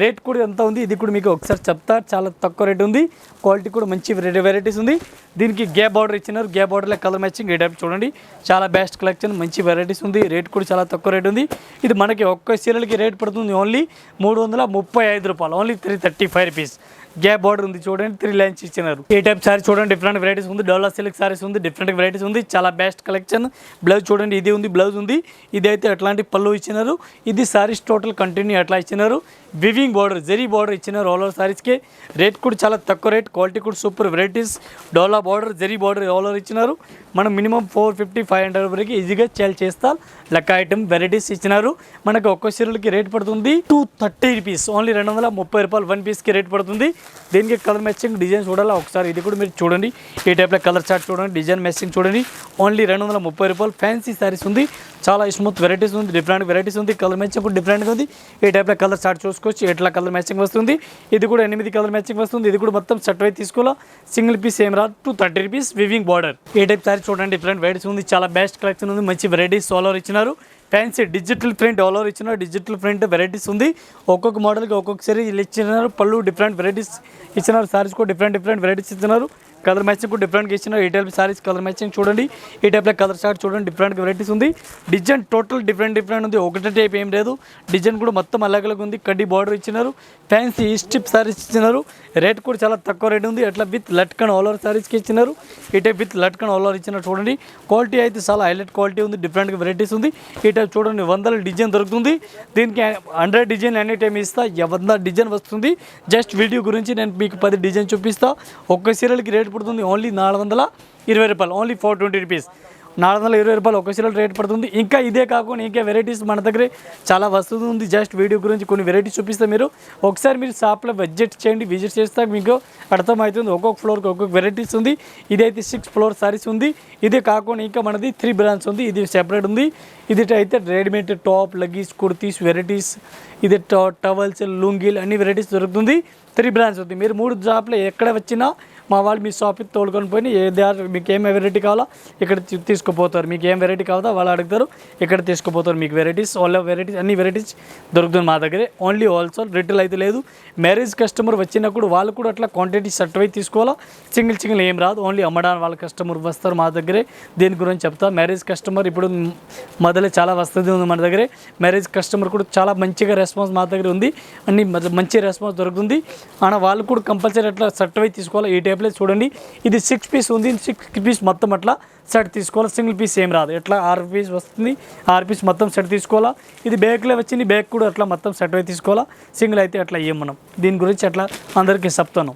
రేట్ కూడా ఎంత ఉంది? ఇది కూడా మీకు ఒకసారి చెప్తా. చాలా తక్కువ రేట్ ఉంది. క్వాలిటీ కూడా మంచి వెరైటీస్ ఉంది. దీనికి గ్యాప్ బార్డర్ ఇచ్చినారు. గ్యాప్ బార్డర్లో కలర్ మ్యాచింగ్ ఈ టైప్ చూడండి. చాలా బెస్ట్ కలెక్షన్ మంచి వెరైటీస్ ఉంది. రేట్ కూడా చాలా తక్కువ రేట్ ఉంది. ఇది మనకి ఒక్క చీరలకి రేట్ పడుతుంది ఓన్లీ మూడు వందల ముప్పై ఐదు రూపాయలు. Only three thirty five rupees gap border ఉంది చూడండి త్రీ లైన్స్ ఇచ్చినారు. ఈ టైప్ సారీ చూడండి డిఫరెంట్ వెరైటీస్ ఉంది డోలా సిల్క్ సారీస్ ఉంది డిఫరెంట్ వెరైటీస్ ఉంది చాలా బెస్ట్ కలెక్షన్ బ్లౌజ్ చూడండి ఇది ఉంది బ్లౌజ్ ఉంది. ఇది అయితే అట్లాంటి పళ్ళు ఇచ్చినారు. ఇది సారీస్ టోటల్ కంటిన్యూ అట్లా ఇచ్చినారు. వివింగ్ బార్డర్ జెరీ బార్డర్ ఇచ్చినారు ఆల్ ఓవర్ సారీస్కి రేట్ కూడా చాలా తక్కువ రేట్ క్వాలిటీ కూడా super varieties Dola border zari border all over ఇచ్చినారు. మనం minimum four fifty five hundred వరకు ఈజీగా సేల్ చేస్తాం లెక్క ఐటమ్ వెరైటీస్ ఇచ్చినారు. మనకు ఒక్క చీరలకి రేట్ పడుతుంది టూ థర్టీ రూపీస్ ఓన్లీ రెండు వందల ముప్పై రూపాయలు వన్ పీస్కి రేట్ పడుతుంది. దీనికి కలర్ మ్యాచింగ్ డిజైన్ చూడాలా? ఒకసారి ఇది కూడా మీరు చూడండి. ఈ టైప్లో కలర్ చార్ట్ చూడండి డిజైన్ మ్యాచింగ్ చూడండి. ఓన్లీ రెండు వందల ముప్పై రూపాయలు ఫ్యాన్సీ సారీస్ ఉంది. చాలా స్మూత్ వెరైటీస్ ఉంది డిఫరెంట్ వెరైటీస్ ఉంది. కలర్ మ్యాచింగ్ కూడా డిఫరెంట్గా ఉంది. ఈ టైప్లో కలర్ చార్ట్ చూసుకోవచ్చు. ఎట్లా కలర్ మ్యాచింగ్ వస్తుంది? ఇది కూడా ఎనిమిది కలర్ మ్యాచింగ్ వస్తుంది. ఇది కూడా మొత్తం సెట్ అయితే తీసుకోవాలా? సింగిల్ పీస్ ఏం రాదు. Two thirty rupees weaving border ఈ టైప్ సారీ చూడండి డిఫరెంట్ వెరైటీస్ ఉంది. చాలా బెస్ట్ కలెక్షన్ ఉంది. మంచి వెరైటీస్ ఆల్ ఇచ్చినారు. Fancy digital print all over ఇచ్చిన డిజిటల్ ప్రింట్ వెరైటీస్ ఉంది. ఒక్కొక్క మోడల్కి ఒక్కొక్కసారి వీళ్ళు ఇచ్చినారు. పళ్ళు డిఫరెంట్ వెరైటీస్ ఇచ్చినారు. సారీస్ కూడా డిఫరెంట్ డిఫరెంట్ వెరైటీస్ ఇచ్చినారు. కలర్ మ్యాచింగ్ కూడా డిఫరెంట్గా ఇచ్చినారు ఈ టైప్ సారీస్ కలర్ మ్యాచింగ్ చూడండి. ఈ టైప్లో కలర్ షార్ట్ చూడండి డిఫరెంట్ వెరైటీస్ ఉంది. డిజైన్ టోటల్ డిఫరెంట్ డిఫరెంట్ ఉంది. ఒకటే టైప్ ఏం లేదు. డిజైన్ కూడా మొత్తం అలగ్ ఉంది. కడ్డీ బార్డర్ ఇచ్చినారు. ఫ్యాన్సీ స్టిప్ సారీస్ ఇచ్చినారు. రేట్ కూడా చాలా తక్కువ రేట్ ఉంది. అట్లా విత్ లట్కన్ ఆల్ ఓవర్ సారీస్కి ఇచ్చినారు. ఈ type with latkan all over ఇచ్చినారు చూడండి. క్వాలిటీ అయితే చాలా హైలైట్ క్వాలిటీ ఉంది. డిఫరెంట్ వెరైటీస్ ఉంది. ఈ టైప్ చూడండి వందల డిజైన్ దొరుకుతుంది. దీనికి హండ్రెడ్ డిజైన్ ఎనీ టైం ఇస్తా. వంద డిజైన్ వస్తుంది? జస్ట్ వీడియో గురించి నేను మీకు పది డిజైన్ చూపిస్తా. ఒక్క సీరియల్కి రేట్ పడుతుంది. ఓన్లీ నాలుగు వందల ఇరవై రూపాయలు. ఓన్లీ ఫోర్ ట్వంటీ రూపీస్ నాలుగు వందల ఇరవై రూపాయలు ఒక సీరియల్ రేట్ పడుతుంది. ఇంకా ఇదే కాకుండా ఇంకా వెరైటీస్ మన దగ్గరే చాలా వస్తుంది ఉంది. జస్ట్ వీడియో గురించి కొన్ని వెరైటీస్ చూపిస్తే మీరు. ఒకసారి మీరు షాప్లో విజిట్ చేయండి విజిట్ చేస్తే మీకు అర్థమవుతుంది. ఒక్కొక్క ఫ్లోర్కి ఒక్కొక్క వెరైటీస్ ఉంది. ఇదైతే సిక్స్ ఫ్లోర్ సారీస్ ఉంది. ఇదే కాకుండా ఇంకా మనది త్రీ బ్రాండ్స్ ఉంది. ఇది సెపరేట్ ఉంది. ఇది అయితే రెడీమేడ్ టాప్ లగీస్ కుర్తీస్ వెరైటీస్ ఇది టవల్స్ లుంగీలు అన్ని వెరైటీస్ దొరుకుతుంది. త్రీ బ్రాండ్స్ ఉంది. మీరు మూడు షాప్లో ఎక్కడ వచ్చినా మా వాళ్ళు మీ షాప్కి తోడుకొని పోయి ఏ దారి మీకు ఏం వెరైటీ కావాలో ఇక్కడ తీసుకుపోతారు. మీకు ఏం వెరైటీ కావాలో వాళ్ళు అడుగుతారు. ఇక్కడ తీసుకుపోతారు మీకు వెరైటీస్ వాళ్ళ వెరైటీస్ అన్ని వెరైటీస్ దొరుకుతుంది మా దగ్గరే. ఓన్లీ హోల్సేల్ రిటైల్ అయితే లేదు. మ్యారేజ్ కస్టమర్ వచ్చినప్పుడు వాళ్ళు కూడా అట్లా క్వాంటిటీ సర్టిఫై తీసుకోవాలా? సింగిల్ సింగిల్ ఏం రాదు. ఓన్లీ అమ్మడానికి వాళ్ళ కస్టమర్ వస్తారు మా దగ్గరే. దీని గురించి చెప్తా. మ్యారేజ్ కస్టమర్ ఇప్పుడు మొదలే చాలా వస్తుంది ఉంది మన దగ్గరే. మ్యారేజ్ కస్టమర్ కూడా చాలా మంచిగా రెస్పాన్స్ మా దగ్గర ఉంది. అన్ని మంచి రెస్పాన్స్ దొరుకుతుంది. అన్న వాళ్ళు కూడా కంపల్సరీ అట్లా సర్టిఫై తీసుకోవాలి? ఈ ప్లేస్ చూడండి. ఇది సిక్స్ పీస్ ఉంది. సిక్స్ పీస్ మొత్తం అట్లా సెట్ తీసుకోవాలి. సింగిల్ పీస్ ఏం రాదు. ఎట్లా ఆరు పీస్ వస్తుంది? ఆరు పీస్ మొత్తం సెట్ తీసుకోవాలా? ఇది బ్యాగ్లో వచ్చింది. బ్యాగ్ కూడా అట్లా మొత్తం సెట్ అయి తీసుకోవాలా? సింగిల్ అయితే అట్లా ఇయ్యం మనం? దీని గురించి అట్లా అందరికీ చెప్తాను.